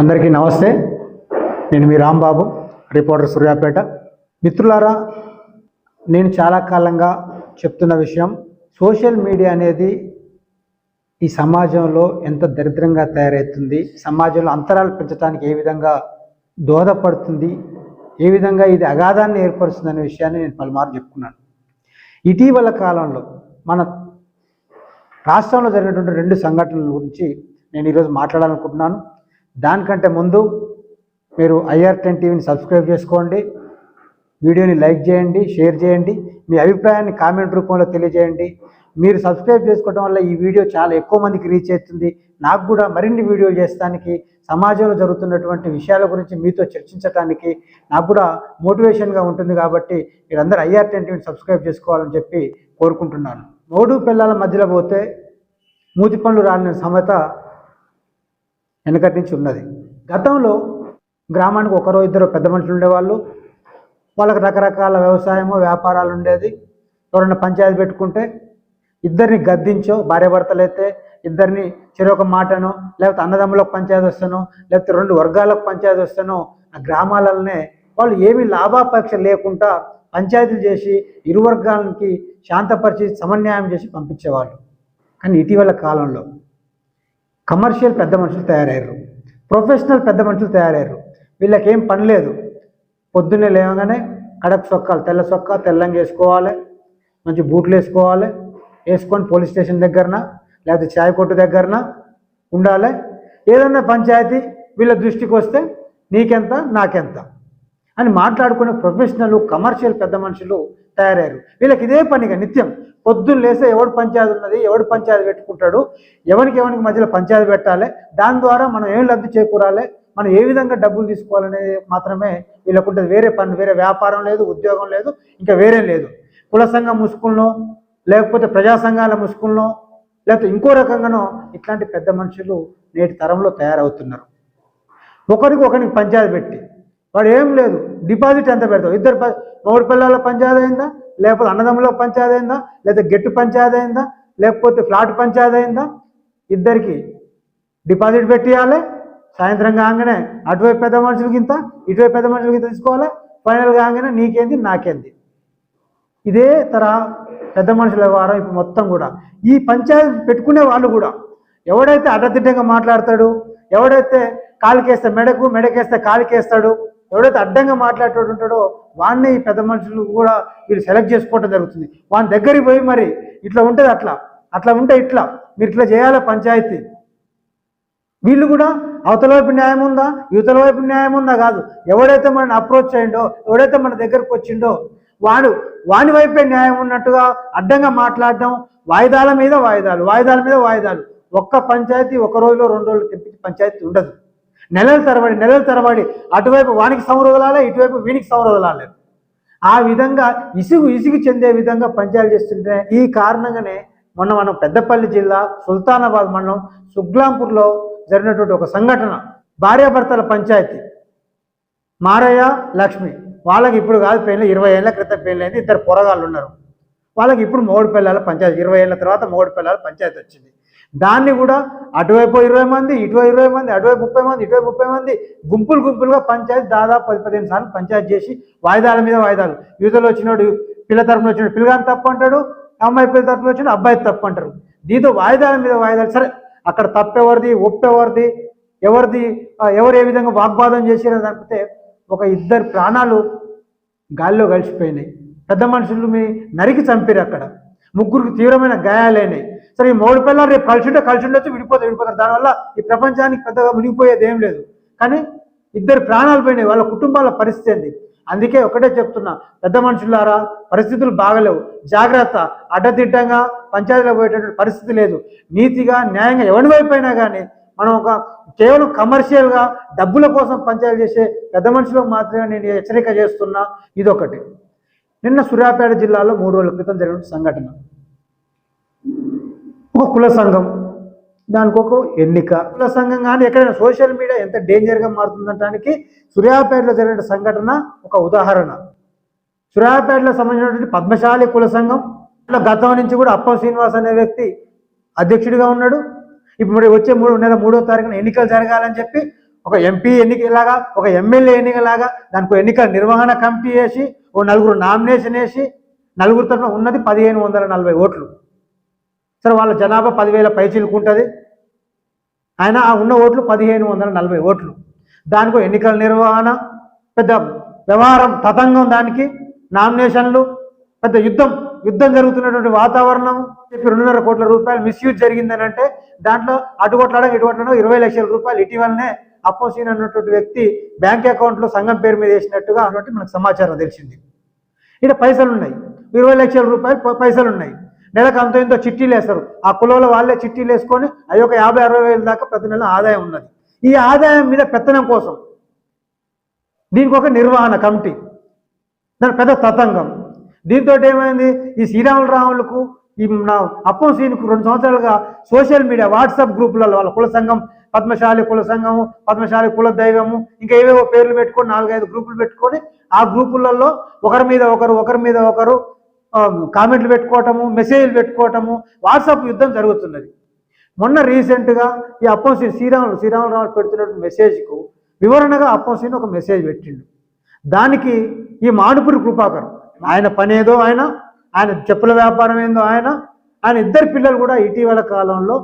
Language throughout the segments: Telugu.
అందరికీ నమస్తే. నేను మీ రాంబాబు రిపోర్టర్ సూర్యాపేట. మిత్రులారా నేను చాలా కాలంగా చెప్తున్న విషయం సోషల్ మీడియా అనేది ఈ సమాజంలో ఎంత దరిద్రంగా తయారవుతుంది సమాజంలో అంతరాలు పెంచడానికి ఏ విధంగా దోహదపడుతుంది ఏ విధంగా ఇది అగాధాన్ని ఏర్పరుస్తుంది అనే విషయాన్ని నేను పలుమార్లు చెప్పుకున్నాను. ఇటీవల కాలంలో మన రాష్ట్రంలో జరిగినటువంటి రెండు సంఘటనల గురించి నేను ఈరోజు మాట్లాడాలనుకుంటున్నాను. దానికంటే ముందు మీరు ఐఆర్ టెన్ టీవీని సబ్స్క్రైబ్ చేసుకోండి. వీడియోని లైక్ చేయండి షేర్ చేయండి. మీ అభిప్రాయాన్ని కామెంట్ రూపంలో తెలియజేయండి. మీరు సబ్స్క్రైబ్ చేసుకోవడం వల్ల ఈ వీడియో చాలా ఎక్కువ మందికి రీచ్ అవుతుంది. నాకు కూడా మరిన్ని వీడియో చేస్తానికి సమాజంలో జరుగుతున్నటువంటి విషయాల గురించి మీతో చర్చించడానికి నాకు కూడా మోటివేషన్గా ఉంటుంది కాబట్టి మీరందరూ ఐఆర్ టెన్ టీవీని సబ్స్క్రైబ్ చేసుకోవాలని చెప్పి కోరుకుంటున్నాను. మూడు పిల్లల మధ్యలో పోతే మూతి పనులు రాలిన సమత వెనకటి నుంచి ఉన్నది. గతంలో గ్రామానికి ఒకరో ఇద్దరు పెద్ద మనుషులు ఉండేవాళ్ళు. వాళ్ళకి రకరకాల వ్యవసాయము వ్యాపారాలు ఉండేది. ఎవరైనా పంచాయతీ పెట్టుకుంటే ఇద్దరిని గద్దించో భార్యాభర్తలైతే ఇద్దరిని చెరొక మాటనో లేకపోతే అన్నదమ్ములకు పంచాయతీ వస్తానో లేకపోతే రెండు వర్గాలకు పంచాయతీ వస్తానో ఆ గ్రామాలనే వాళ్ళు ఏమీ లాభాపేక్ష లేకుండా పంచాయతీలు చేసి ఇరు వర్గాలకి శాంతపరిచి సమన్యాయం చేసి పంపించేవాళ్ళు. కానీ ఇటీవల కాలంలో కమర్షియల్ పెద్ద మనుషులు తయారయ్యారు. ప్రొఫెషనల్ పెద్ద మనుషులు తయారయ్యారు. వీళ్ళకి ఏం పని లేదు. పొద్దున్నే లేవగానే కడప సొక్కాలు. తెల్ల సొక్క తెల్లంగా వేసుకోవాలి. మంచి బూట్లు వేసుకోవాలి. వేసుకొని పోలీస్ స్టేషన్ దగ్గరన లేకపోతే చాయ్ కొట్టు దగ్గరన ఉండాలి. ఏదన్నా పంచాయతీ వీళ్ళ దృష్టికి వస్తే నీకెంత నాకెంత అని మాట్లాడుకునే ప్రొఫెషనల్ కమర్షియల్ పెద్ద మనుషులు తయారయ్యారు. వీళ్ళకి ఇదే పనిగా నిత్యం. పొద్దున్న లేస్తే ఎవడు పంచాయతీ ఉన్నది ఎవడు పంచాయతీ పెట్టుకుంటాడు ఎవరికి ఎవరికి మధ్యలో పంచాయతీ పెట్టాలి దాని ద్వారా మనం ఏం లబ్ధి చేకూరాలి మనం ఏ విధంగా డబ్బులు తీసుకోవాలనేది మాత్రమే వీళ్ళకు ఉంటుంది. వేరే పని వేరే వ్యాపారం లేదు ఉద్యోగం లేదు ఇంకా వేరే లేదు. కుల సంఘం ముసుగుల్లో లేకపోతే ప్రజా సంఘాల ముసుగుల్లో లేకపోతే ఇంకో రకంగానో ఇట్లాంటి పెద్ద మనుషులు నేటి తరంలో తయారవుతున్నారు. ఒకరికి ఒకరికి పంచాయతీ పెట్టి వాడు ఏం లేదు. డిపాజిట్ ఎంత పెడతావు? ఇద్దరు మూడు పిల్లల పంచాయతీ అయిందా లేకపోతే అన్నదమ్ముల పంచాయతీ అయిందా లేదా గెట్టు పంచాయతీ అయిందా లేకపోతే ఫ్లాట్ పంచాయతీ అయిందా ఇద్దరికి డిపాజిట్ పెట్టియాలి. సాయంత్రం కాగానే అటువైపు పెద్ద మనుషులకి ఇంత ఇటువైపు పెద్ద మనుషులకి ఇంత తీసుకోవాలి. ఫైనల్ కాగానే నీకేంది? నాకేంది? ఇదే తర పెద్ద మనుషుల వ్యవహారం ఇప్పుడు మొత్తం కూడా. ఈ పంచాయతీ పెట్టుకునే వాళ్ళు కూడా ఎవడైతే అడ్డదిడ్డంగా మాట్లాడతాడు ఎవడైతే కాలుకేస్తే మెడకు మెడకేస్తే కాలుకేస్తాడు ఎవడైతే అడ్డంగా మాట్లాడేటోడు ఉంటాడో వాడిని ఈ పెద్ద మనుషులు కూడా వీళ్ళు సెలెక్ట్ చేసుకోవటం జరుగుతుంది. వాని దగ్గరికి పోయి మరి ఇట్లా ఉంటుంది అట్లా అట్లా ఉంటే ఇట్లా మీరు ఇట్లా చేయాలి పంచాయతీ? వీళ్ళు కూడా అవతల వైపు న్యాయం ఉందా? యువతల వైపు న్యాయం ఉందా కాదు. ఎవడైతే మనని అప్రోచ్ అయ్యిండో ఎవడైతే మన దగ్గరకు వచ్చిండో వాడు వాని వైపే న్యాయం ఉన్నట్టుగా అడ్డంగా మాట్లాడడం వాయిదాల మీద వాయిదాలు వాయిదాల మీద వాయిదాలు. ఒక్క పంచాయతీ ఒక రోజులో రెండు రోజులు తెప్పించి పంచాయతీ ఉండదు. నెలల తరబడి నెలల తరబడి అటువైపు వానికి సంవరదలాలే ఇటువైపు వీనికి సంవరదలాలే ఆ విధంగా ఇసుగు ఇసుగు చెందే విధంగా పంచాయతీ చేస్తుంటే ఈ కారణంగానే మొన్న మనం పెద్దపల్లి జిల్లా సుల్తానాబాద్ మండలం సుగ్లాంపూర్లో జరిగినటువంటి ఒక సంఘటన. భార్యాభర్తల పంచాయతీ. మారయ్య లక్ష్మి. వాళ్ళకి ఇప్పుడు కాదు పెళ్ళి ఇరవై ఏళ్ళ క్రితం పెళ్ళైంది ఇద్దరు పొరగాళ్ళు ఉన్నారు. వాళ్ళకి ఇప్పుడు మూడు పిల్లల పంచాయతీ. ఇరవై ఏళ్ళ తర్వాత మూడు పిల్లల పంచాయతీ వచ్చింది. దాన్ని కూడా అటువైపు ఇరవై మంది ఇటువైపు ఇరవై మంది అటువైపు ముప్పై మంది ఇటువైపు ముప్పై మంది గుంపులు గుంపులుగా పంచాయతీ దాదాపు పది పదిహేను సార్లు పంచాయతీ చేసి వాయిదాల మీద వాయిదాలు. యువతలో వచ్చినోడు పిల్ల తరపున వచ్చిన పిల్లగాని తప్పు అంటాడు అమ్మాయి పిల్ల తరపున వచ్చిన అబ్బాయి తప్పు అంటారు. దీంతో వాయిదాల మీద వాయిదాలు. సరే అక్కడ తప్పెవరిది ఒప్పెవరిది ఎవరిది ఎవరు ఏ విధంగా వాగ్వాదం చేసిరో తప్పితే ఒక ఇద్దరు ప్రాణాలు గాల్లో కలిసిపోయినాయి. పెద్ద మనుషులు మీ నరికి చంపారు అక్కడ. ముగ్గురికి తీవ్రమైన గాయాలైనాయి. సరే ఈ మూడు పిల్లలు రేపు కలిసి ఉంటే కలిసి ఉండొచ్చు విడిపోతే విడిపోతారు. దానివల్ల ఈ ప్రపంచానికి పెద్దగా మునిగిపోయేది ఏం లేదు. కానీ ఇద్దరు ప్రాణాలు పోయినాయి వాళ్ళ కుటుంబాల పరిస్థితి ఏంది? అందుకే ఒకటే చెప్తున్నా పెద్ద మనుషులారా పరిస్థితులు బాగలేవు. జాగ్రత్త అడ్డదిడ్డంగా పంచాయతీలో పోయేటటువంటి పరిస్థితి లేదు. నీతిగా న్యాయంగా ఎవరి వైపు కానీ మనం ఒక కేవలం కమర్షియల్గా డబ్బుల కోసం పంచాయతీ చేసే పెద్ద మనుషులకు మాత్రమే నేను హెచ్చరిక చేస్తున్నా ఇదొకటి. నిన్న సూర్యాపేట జిల్లాలో మూడు రోజుల క్రితం జరిగిన సంఘటన. ఒక కుల సంఘం. దానికి ఒక ఎన్నిక. కుల సంఘం కానీ ఎక్కడైనా సోషల్ మీడియా ఎంత డేంజర్గా మారుతుందనడానికి సూర్యాపేటలో జరిగిన సంఘటన ఒక ఉదాహరణ. సూర్యాపేటలో సంబంధించినటువంటి పద్మశాలి కుల సంఘం గతం నుంచి కూడా అప్పం శ్రీనివాస్ అనే వ్యక్తి అధ్యక్షుడిగా ఉన్నాడు. ఇప్పుడు వచ్చే మూడు నెల మూడో తారీఖున ఎన్నికలు జరగాలని చెప్పి ఒక ఎంపీ ఎన్నికలాగా ఒక ఎమ్మెల్యే ఎన్నికలాగా దానికి ఎన్నికల నిర్వహణ కమిటీ వేసి ఓ నలుగురు నామినేషన్ వేసి నలుగురు తరఫున ఉన్నది పదిహేను వందల నలభై ఓట్లు. సరే వాళ్ళ జనాభా పదివేల పైచీలకు ఉంటుంది. ఆయన ఆ ఉన్న ఓట్లు పదిహేను వందల నలభై ఓట్లు. దానికి ఎన్నికల నిర్వహణ పెద్ద వ్యవహారం తతంగం దానికి నామినేషన్లు పెద్ద యుద్ధం యుద్ధం జరుగుతున్నటువంటి వాతావరణం. చెప్పి రెండున్నర కోట్ల రూపాయలు మిస్యూజ్ జరిగిందని అంటే దాంట్లో అటు కొట్లాడడం ఇరవై లక్షల రూపాయలు ఇటీవలనే అపోసీన్ అన్నటువంటి వ్యక్తి బ్యాంక్ అకౌంట్లో సంఘం పేరు మీద వేసినట్టుగా అన్నట్టు మనకు సమాచారం తెలిసింది. ఇక్కడ పైసలు ఉన్నాయి ఇరవై లక్షల రూపాయలు పైసలు ఉన్నాయి నెలకు అంత ఇంతో చిట్టీలు వేస్తారు. ఆ కులంలో వాళ్ళే చిట్టీలు వేసుకొని అవి ఒక యాభై అరవై వేల దాకా ప్రతి నెల ఆదాయం ఉన్నది. ఈ ఆదాయం మీద పెత్తనం కోసం దీనికి ఒక నిర్వహణ కమిటీ దాని పెద్ద తతంగం. దీంతో ఏమైంది? ఈ శ్రీరాములరాములకు ఈ నా అప్పం సీన్కు రెండు సంవత్సరాలుగా సోషల్ మీడియా వాట్సాప్ గ్రూపులలో వాళ్ళ కుల సంఘం పద్మశాలి కుల సంఘము పద్మశాలి కుల దైవము ఇంకా ఏవేవో పేర్లు పెట్టుకొని నాలుగైదు గ్రూపులు పెట్టుకొని ఆ గ్రూపులలో ఒకరి మీద ఒకరు ఒకరి మీద ఒకరు కామెంట్లు పెట్టుకోవటము మెసేజ్లు పెట్టుకోవటము వాట్సాప్ యుద్ధం జరుగుతున్నది. మొన్న రీసెంట్గా ఈ అప్పం సీన్ శ్రీరాములు శ్రీరామరావు పెడుతున్నటువంటి మెసేజ్కు వివరణగా అప్పం ఒక మెసేజ్ పెట్టిండు. దానికి ఈ మాడుపురి కృపాకర్ ఆయన పనేదో ఆయన ఆయన చెప్పుల వ్యాపారం ఏందో ఆయన ఆయన ఇద్దరు పిల్లలు కూడా ఇటీవల కాలంలో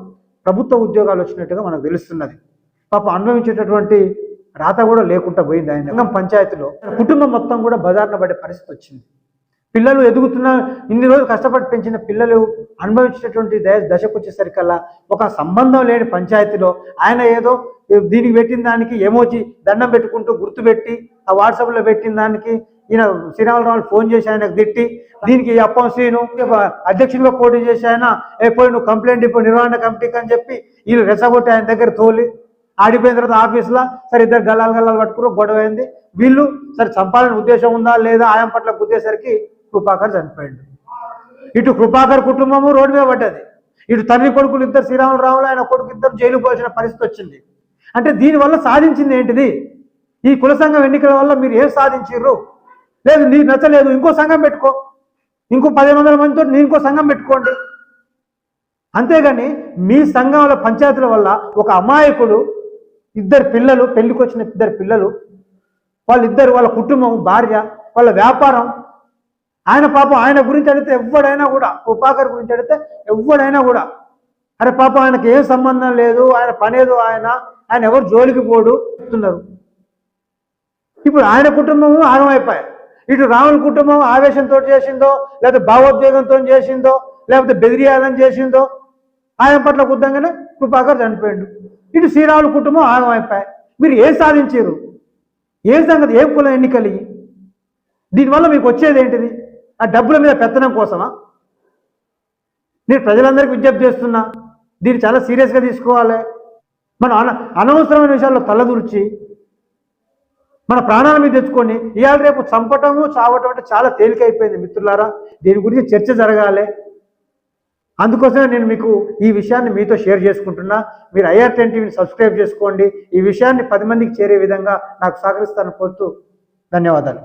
ప్రభుత్వ ఉద్యోగాలు వచ్చినట్టుగా మనకు తెలుస్తున్నది. పాప అనుభవించేటటువంటి రాత కూడా లేకుండా పోయింది ఆయన. పంచాయతీలో కుటుంబం మొత్తం కూడా బజార్న పడే పరిస్థితి వచ్చింది. పిల్లలు ఎదుగుతున్న ఇన్ని రోజులు కష్టపడి పెంచిన పిల్లలు అనుభవించినటువంటి దశకు వచ్చేసరికల్లా ఒక సంబంధం లేని పంచాయతీలో ఆయన ఏదో దీనికి పెట్టిన దానికి ఏమోచి దండం పెట్టుకుంటూ గుర్తుపెట్టి ఆ వాట్సాప్లో పెట్టిన దానికి ఈయన శ్రీరామరావు ఫోన్ చేసి ఆయనకు తిట్టి దీనికి అప్పం శ్రీను అధ్యక్షుడిగా పోటీ చేసి ఆయన అయిపోయి నువ్వు కంప్లైంట్ ఇప్పుడు నిర్వహణ కమిటీకి అని చెప్పి వీళ్ళు రెచ్చగొట్టి ఆయన దగ్గర తోలి ఆడిపోయిన తర్వాత ఆఫీస్లో సరే ఇద్దరు గల్లాలు గల్లాలు పట్టుకుని గొడవ అయింది. వీళ్ళు సరే చంపాలని ఉద్దేశం ఉందా లేదా ఆయన పట్ల గుద్దేసరికి కృపాకర్ చనిపోయాడు. ఇటు కృపాకర్ కుటుంబము రోడ్డు మీద పడ్డది. ఇటు తండ్రి కొడుకులు ఇద్దరు శ్రీరామరావులు ఆయన కొడుకు ఇద్దరు జైలు పోల్సిన పరిస్థితి వచ్చింది. అంటే దీనివల్ల సాధించింది ఏంటిది? ఈ కుల సంఘం ఎన్నికల వల్ల మీరు ఏం సాధించారు లేదు నీకు నచ్చలేదు ఇంకో సంఘం పెట్టుకో. ఇంకో పదిహేను వందల మందితో నేను ఇంకో సంఘం పెట్టుకోండి. అంతేగాని మీ సంఘంలో పంచాయతీల వల్ల ఒక అమాయకుడు ఇద్దరు పిల్లలు పెళ్ళికి వచ్చిన ఇద్దరు పిల్లలు వాళ్ళిద్దరు వాళ్ళ కుటుంబం భార్య వాళ్ళ వ్యాపారం ఆయన పాపం ఆయన గురించి అడిగితే ఎవడైనా కూడా ఉపాకర్ గురించి అడిగితే ఎవడైనా కూడా అరే పాపం ఆయనకి ఏం సంబంధం లేదు ఆయన పనేదో ఆయన ఆయన ఎవరు జోలికి పోడు చెప్తున్నారు. ఇప్పుడు ఆయన కుటుంబము ఆగమైపోయాయి. ఇటు రాముల కుటుంబం ఆవేశంతో చేసిందో లేకపోతే భావోద్వేగంతో చేసిందో లేకపోతే బెదిరియాలని చేసిందో ఆయన పట్ల కుద్దంగానే కృపాకర్ చనిపోయిండు. ఇటు శ్రీరాముల కుటుంబం ఆగమైపోయాయి. మీరు ఏం సాధించారు? ఏం సంగతి? ఏం కులం ఎన్నికలు దీనివల్ల మీకు వచ్చేది ఏంటిది? ఆ డబ్బుల మీద పెత్తనం కోసమా? నేను ప్రజలందరికీ విజ్ఞప్తి చేస్తున్నా దీన్ని చాలా సీరియస్గా తీసుకోవాలి. మనం అన అనవసరమైన విషయాల్లో తలదూర్చి మన ప్రాణాల మీద తెచ్చుకొని ఇవాళ రేపు చంపటము చావటం అంటే చాలా తేలికైపోయింది మిత్రులారా. దీని గురించి చర్చ జరగాలి. అందుకోసమే నేను మీకు ఈ విషయాన్ని మీతో షేర్ చేసుకుంటున్నా. మీరు ఐఆర్ టెన్ టీవీని సబ్స్క్రైబ్ చేసుకోండి. ఈ విషయాన్ని పది మందికి చేరే విధంగా నాకు సహకరిస్తాను కోరుతూ ధన్యవాదాలు.